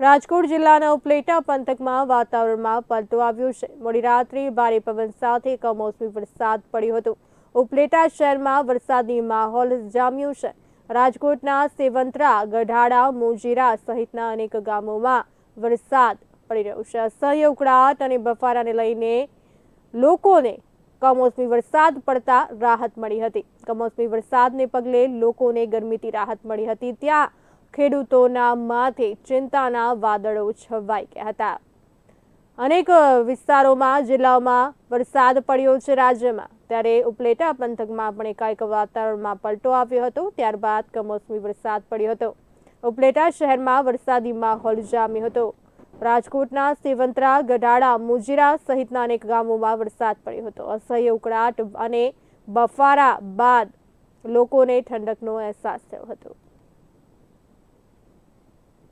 રાજકોટ જિલ્લાના ઉપલેટા પંથકમાં વાતાવરણમાં પલટો આવ્યો છે. મોડી રાત્રે ભારે પવન સાથે કમોસમી વરસાદ પડ્યો હતો. ઉપલેટા શહેરમાં વરસાદી માહોલ જામ્યો છે. રાજકોટના સેવંતરા, ગઢાડા, મોજીરા સહિતના અનેક ગામોમાં વરસાદ પડી રહ્યો છે. અસહ્ય ઉકળાટ અને બફારાને લઈને લોકોને કમોસમી વરસાદ પડતા રાહત મળી હતી. કમોસમી વરસાદને પગલે લોકોને ગરમીથી રાહત મળી હતી. ત્યાં ખેડૂતોના માથે ચિંતાના વાદળો છવાઈ ગયા હતા. અનેક વિસ્તારોમાં જિલ્લાઓમાં વરસાદ પડ્યો છે રાજ્યમાં. ત્યારે ઉપલેટા પંથકમાં પણ એકાએક વાતાવરણમાં પલટો આવ્યો હતો. ત્યારબાદ કમોસમી વરસાદ પડ્યો હતો. ઉપલેટા શહેરમાં વરસાદી માહોલ જામ્યો હતો. રાજકોટના સેવંતરા, ગઢાડા, મુજીરા સહિતના અનેક ગામોમાં વરસાદ પડ્યો હતો. અસહ્ય ઉકળાટ અને બફારા બાદ લોકોને ઠંડકનો અહેસાસ થયો હતો.